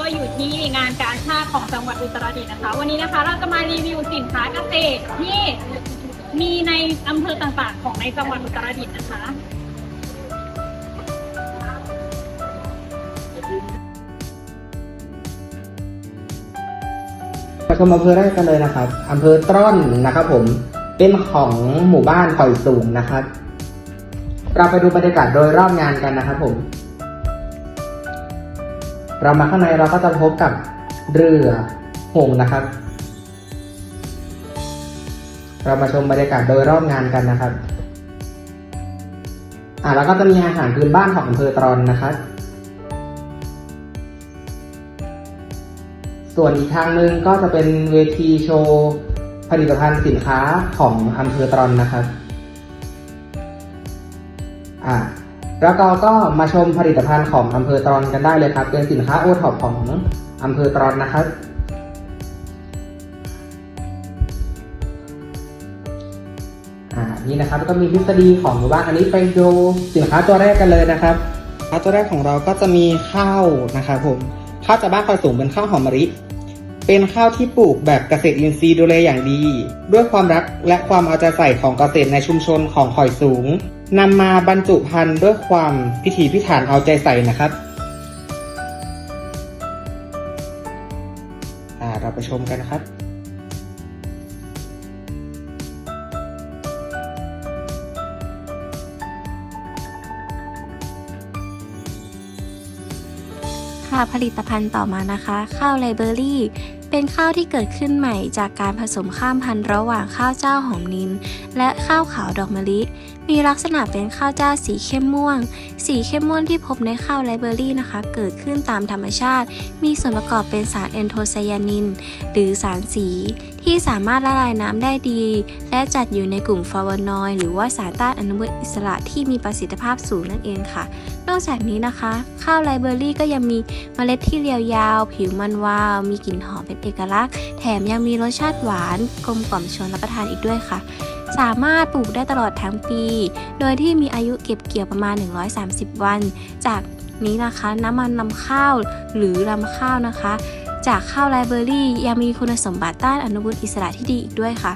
ก็อยู่ที่งานการชาติของจังหวัดอุตรดิตถ์นะคะ วันนี้นะคะเราจะมารีวิวสินค้าเกษตรที่มีในอำเภอต่างๆ ของในจังหวัดอุตรดิตถ์นะคะมาชมอำเภอแรกกันเลยนะครับอำเภอตร่อนนะครับ ผมเป็นของหมู่บ้านคอยสูงนะครับ เราไปดูบรรยากาศโดยรอบงานกันนะครับผม เรามาข้างในเราก็จะพบกับเรือหงส์นะครับ เรามาชมบรรยากาศโดยรอบงานกันนะครับ อ่าแล้วก็จะมีอาหารพื้นบ้านของอำเภอตรอนนะครับส่วนอีกทางหนึ่งก็จะเป็นเวทีโชว์ผลิตภัณฑ์สินค้าของอำเภอตรอนนะครับ อ่า แล้วก็ก็มาชมผลิตภัณฑ์ของอำเภอตรอนกันได้เลยครับ เป็นสินค้าโอท็อปของอำเภอตรอนนะครับ อ่า นี่นะครับก็มีทฤษฎีของหมู่บ้านอันนี้ไปดูสินค้าตัวแรกกันเลยนะครับสินค้าตัวแรกของเราก็จะมีข้าวนะครับผม ข้าวจากบ้านคอยสูงเป็นข้าวหอมมะลิ เป็นข้าวที่ปลูกแบบเกษตรอินทรีย์ดูแลอย่างดี ด้วยความรักและความเอาใจใส่ของเกษตรในชุมชนของคอยสูงนำมาบรรจุพันธุ์ด้วยความพิถีพิถันเอาใจใส่นะครับเราไปชมกันนะครับค่ะผลิตภัณฑ์ต่อมานะคะ ข้าวไลเบอรี่ เป็นข้าวที่เกิดขึ้นใหม่จากการผสมข้ามพันธุ์ระหว่างข้าวเจ้าหอมนิน และข้าวขาวดอกมะลิมีลักษณะเป็นข้าวเจ้าสีเข้มม่วง สีเข้มม่วงที่พบในข้าวไลเบอรี่นะคะ เกิดขึ้นตามธรรมชาติ มีส่วนประกอบเป็นสารแอนโทไซยานิน หรือสารสี ที่สามารถละลายน้ำได้ดี และจัดอยู่ในกลุ่มฟลาวโนอยด์หรือว่าสารต้านอนุมูลอิสระที่มีประสิทธิภาพสูงนั่นเองค่ะ นอกจากนี้นะคะ ข้าวไลเบอรี่ก็ยังมีเมล็ดที่เรียวยาว ผิวมันวาว มีกลิ่นหอมเป็นเอกลักษณ์ แถมยังมีรสชาติหวาน กลมกล่อมชวนรับประทานอีกด้วยค่ะ สามารถปลูกได้ตลอดทั้งปี โดยที่มีอายุเก็บเกี่ยวประมาณ 130 วัน จากนี้นะคะน้ำมันลำข้าวหรือลำข้าวนะคะ จากข้าวไลเบอรี่ยังมีคุณสมบัติต้านอนุมูลอิสระที่ดีอีกด้วยค่ะ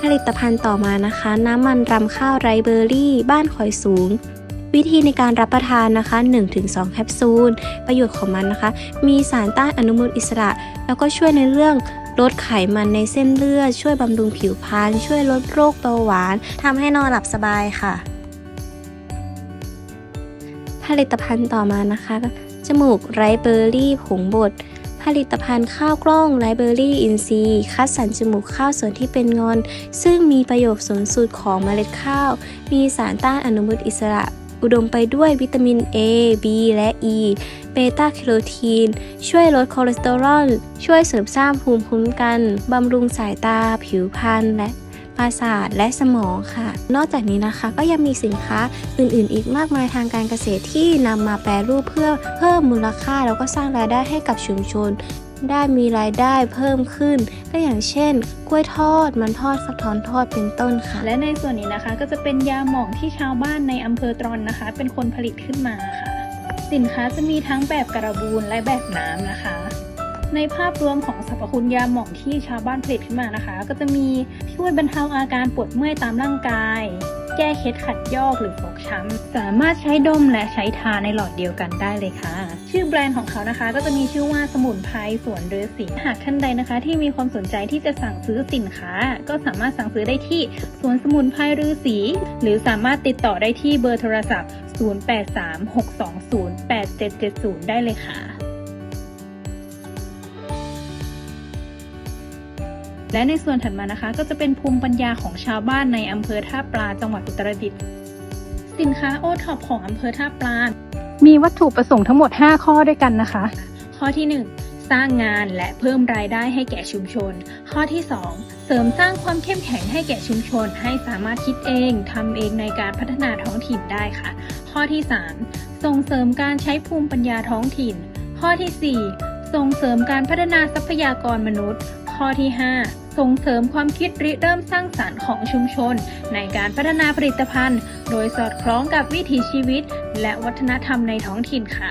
ผลิตภัณฑ์ต่อมานะคะ น้ำมันรำข้าวไรเบอรี่ บ้านขอยสูง วิธีในการรับประทานนะคะ 1-2 แคปซูล ประโยชน์ของมันนะคะ มีสารต้านอนุมูลอิสระ แล้วก็ช่วยในเรื่อง ลดไขมันในเส้นเลือด ช่วยบำรุงผิวพรรณช่วยลดโรคเบาหวานทำให้นอนหลับสบายค่ะ ผลิตภัณฑ์ต่อมานะคะ จมูกไรเบอร์รี่ผงบดผลิตภัณฑ์ข้าวกล้องไรเบอรี่อินซีคัดสรรจมูกข้าวส่วนที่เป็นงอน ซึ่งมีประโยชน์สูงสุดของเมล็ดข้าว มีสารต้านอนุมูลอิสระ อุดมไปด้วยวิตามิน A B และ E เบต้าแคโรทีน ช่วยลดคอเลสเตอรอล ช่วยเสริมสร้างภูมิคุ้มกัน บำรุงสายตา ผิวพรรณและประสาทและสมองค่ะ นอกจากนี้นะคะก็ยังมีสินค้าอื่นๆ อีกมากมายทางการเกษตรที่นำมาแปรรูปเพื่อเพิ่มมูลค่า แล้วก็สร้างรายได้ให้กับชุมชน ได้มีรายได้เพิ่มขึ้น ก็อย่างเช่น กล้วยทอด มันทอดฟักทองทอดเป็นต้นค่ะ และในส่วนนี้นะคะก็จะเป็นยาหม่องที่ชาวบ้านในอำเภอตรอนนะคะ เป็นคนผลิตขึ้นมาค่ะ สินค้าจะมีทั้งแบบกระบูนและแบบน้ำนะคะ ในภาพรวมของสรรพคุณยาหม่องที่ชาวบ้านผลิตขึ้นมานะคะ ก็จะมีช่วยบรรเทาอาการปวดเมื่อยตามร่างกาย แก้เคล็ดขัดยอกหรือฟกช้ำ สามารถใช้ดมและใช้ทาในหลอดเดียวกันได้เลยค่ะ ชื่อแบรนด์ของเขานะคะก็จะมีชื่อว่าสมุนไพรสวนเรือสีหากท่านใดนะคะ ที่มีความสนใจที่จะสั่งซื้อสินค้า ก็สามารถสั่งซื้อได้ที่สวนสมุนไพรฤาษีหรือสามารถติดต่อได้ที่เบอร์โทรศัพท์ 0836208770 ได้เลยค่ะ และในส่วนถัดมานะคะ ก็จะเป็นภูมิปัญญาของชาวบ้านในอำเภอท่าปลาจังหวัดอุตรดิตถ์สินค้าโอท็อปของอำเภอท่าปลา มีวัตถุประสงค์ทั้งหมด 5 ข้อด้วยกันนะคะ ข้อที่ 1 สร้างงานและเพิ่มรายได้ให้แก่ชุมชน ข้อที่ 2 เสริมสร้างความเข้มแข็งให้แก่ชุมชน ให้สามารถคิดเองทำเองในการพัฒนาท้องถิ่นได้ค่ะ ข้อที่ 3 ส่งเสริมการใช้ภูมิปัญญาท้องถิ่น ข้อที่ 4 ส่งเสริมการพัฒนาทรัพยากรมนุษย์ ข้อที่ 5 ส่งเสริมความคิดริเริ่มสร้างสรรค์ของชุมชน ในการพัฒนาผลิตภัณฑ์ โดยสอดคล้องกับวิถีชีวิต และวัฒนธรรมในท้องถิ่นค่ะ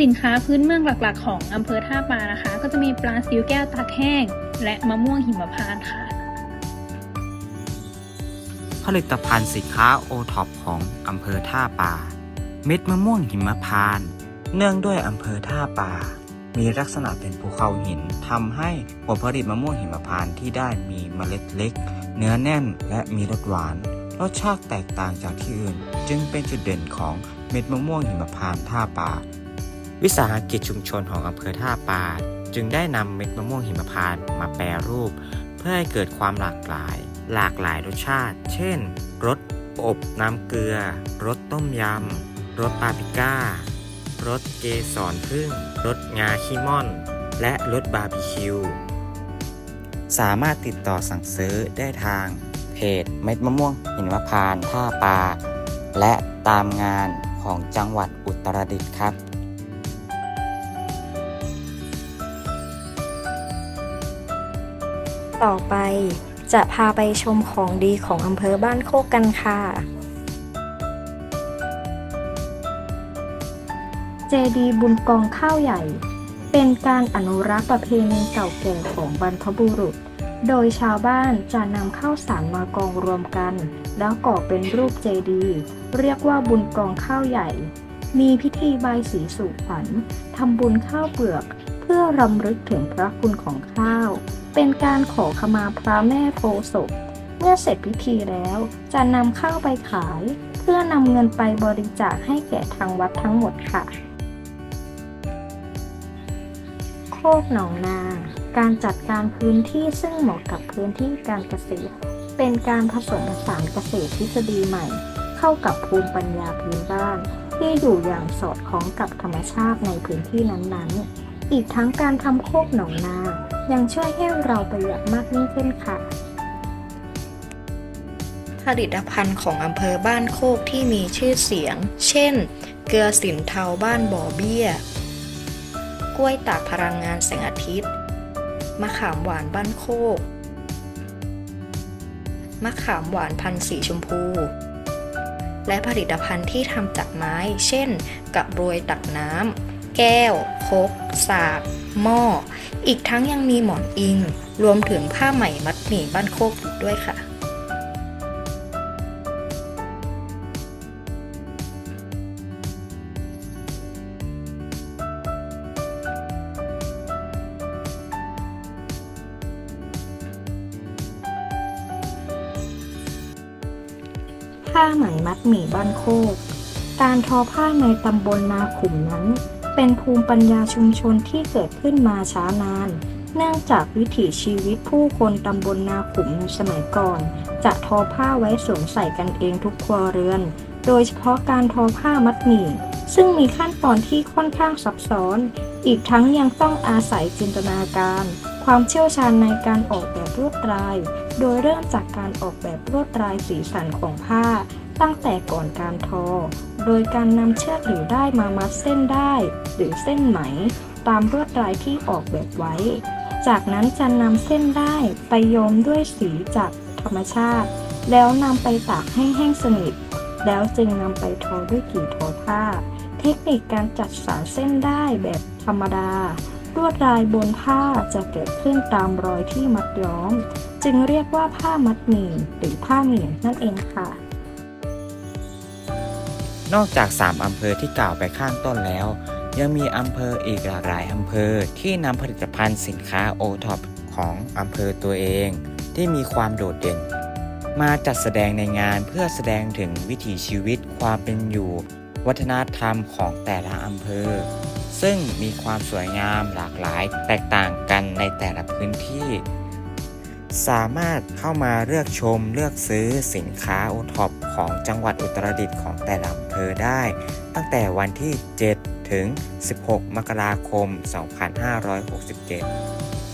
สินค้าพื้นเมืองหลักๆ ของอำเภอท่าปานะคะ ก็จะมีปลาซิวแก้วตากแห้ง และมะม่วงหิมพานต์ค่ะ ผลิตภัณฑ์สินค้าโอท็อปของอำเภอท่าปาเม็ดมะม่วงหิมพานต์เนื่องด้วยอำเภอท่าปา มีลักษณะเป็นภูเขาหินทำให้ผลผลิตมะม่วงหิมพานต์ที่ได้มีเมล็ดเล็ก เนื้อแน่นและมีรสหวาน รสชาติแตกต่างจากที่อื่น จึงเป็นจุดเด่นของเม็ดมะม่วงหิมพานต์ท่าป่าวิสาหกิจชุมชนของอำเภอท่าป่าจึงได้นำเม็ดมะม่วงหิมพานต์มาแปรรูป เพื่อให้เกิดความหลากหลาย หลากหลายรสชาติ เช่นรสอบน้ำเกลือรสต้มยำรสปาปริก้า รสเกสรพึ่งรสงาขี้ม่อน และรสบาร์บีคิว สามารถติดต่อสั่งซื้อได้ทาง เพจเม็ดมะม่วงหินมะพานท่าปลาและตามงานของจังหวัดอุตรดิตถ์ครับต่อไปจะพาไปชมของดีของอำเภอบ้านโคกกันค่ะ เจดีบุญกองข้าวใหญ่ เป็นการอนุรักษ์ประเพณีเก่าแก่ของบรรพบุรุษ โดยชาวบ้านจะนำข้าวสารมากองรวมกัน แล้วก่อเป็นรูปเจดีเรียกว่าบุญกองข้าวใหญ่ มีพิธีบายสีสู่ขวัญทำบุญข้าวเปลือก เพื่อรำลึกถึงพระคุณของข้าว เป็นการขอขมาพระแม่โพศพเมื่อเสร็จพิธีแล้วจะนำข้าวไปขาย เพื่อนำเงินไปบริจาคให้แก่ทางวัดทั้งหมดค่ะ คกหนองนา การจัดการพื้นที่ซึ่งเหมาะกับพื้นที่การเกษตร เป็นการผสมผสานเกษตรทฤษฎีใหม่ เข้ากับภูมิปัญญาพื้นบ้าน ที่อยู่อย่างสอดคล้องกับธรรมชาติในพื้นที่นั้นๆ อีกทั้งการทำโคกหนองนา ยังช่วยให้เราประหยัดมากยิ่งขึ้นค่ะผลิตภัณฑ์ของอำเภอบ้านโคกที่มีชื่อเสียง เช่น เกลือสินเทาบ้านบ่อเบี้ย กล้วยตากพลังงานแสงอาทิตย์ มะขามหวานบ้านโคก มะขามหวานพันธุ์สีชมพู และผลิตภัณฑ์ที่ทำจากไม้ เช่น กับรวยตักน้ำ แก้ว คก สาก หม้อ อีกทั้งยังมีหมอนอิง รวมถึงผ้าไหมมัดหมี่บ้านโคกอีกด้วยค่ะ ผ้าไหมมัดหมี่บ้านโคก การทอผ้าในตำบลนาขุมนั้น เป็นภูมิปัญญาชุมชนที่เกิดขึ้นมาช้านาน เนื่องจากวิถีชีวิตผู้คนตำบลนาขุมในสมัยก่อน จะทอผ้าไว้สวมใส่กันเองทุกครัวเรือน โดยเฉพาะการทอผ้ามัดหมี่ซึ่งมีขั้นตอนที่ค่อนข้างซับซ้อน อีกทั้งยังต้องอาศัยจินตนาการ ความเชี่ยวชาญในการออกแบบลวดลาย โดยเริ่มจากการออกแบบลวดลายสีสันของผ้า ตั้งแต่ก่อนการทอ โดยการนำเชือกหรือได้มามัดเส้นได้ หรือเส้นไหม ตามลวดลายที่ออกแบบไว้ จากนั้นจะนำเส้นได้ไปย้อมด้วยสีจากธรรมชาติ แล้วนำไปตากให้แห้งสนิท แล้วจึงนำไปทอด้วยกี่ทอผ้า เทคนิคการจัดสารเส้นได้แบบธรรมดา ลวดลายบนผ้าจะเกิดขึ้นตามรอยที่มัดย้อม จึงเรียกว่าผ้ามัดหมี่หรือผ้าหมี่นั่นเองค่ะ นอกจาก 3 อำเภอที่กล่าวไปข้างต้นแล้ว ยังมีอำเภออีกหลากหลายอำเภอที่นำผลิตภัณฑ์สินค้าโอท็อปของอำเภอตัวเอง ที่มีความโดดเด่น มาจัดแสดงในงานเพื่อแสดงถึงวิถีชีวิตความเป็นอยู่ วัฒนธรรมของแต่ละอำเภอ ซึ่งมีความสวยงามหลากหลายแตกต่างกันในแต่ละพื้นที่ สามารถเข้ามาเลือกชมเลือกซื้อสินค้าโอท็อปของจังหวัดอุตรดิตถ์ของแต่ละอำเภอได้ ตั้งแต่วันที่ 7 ถึง 16 มกราคม 2567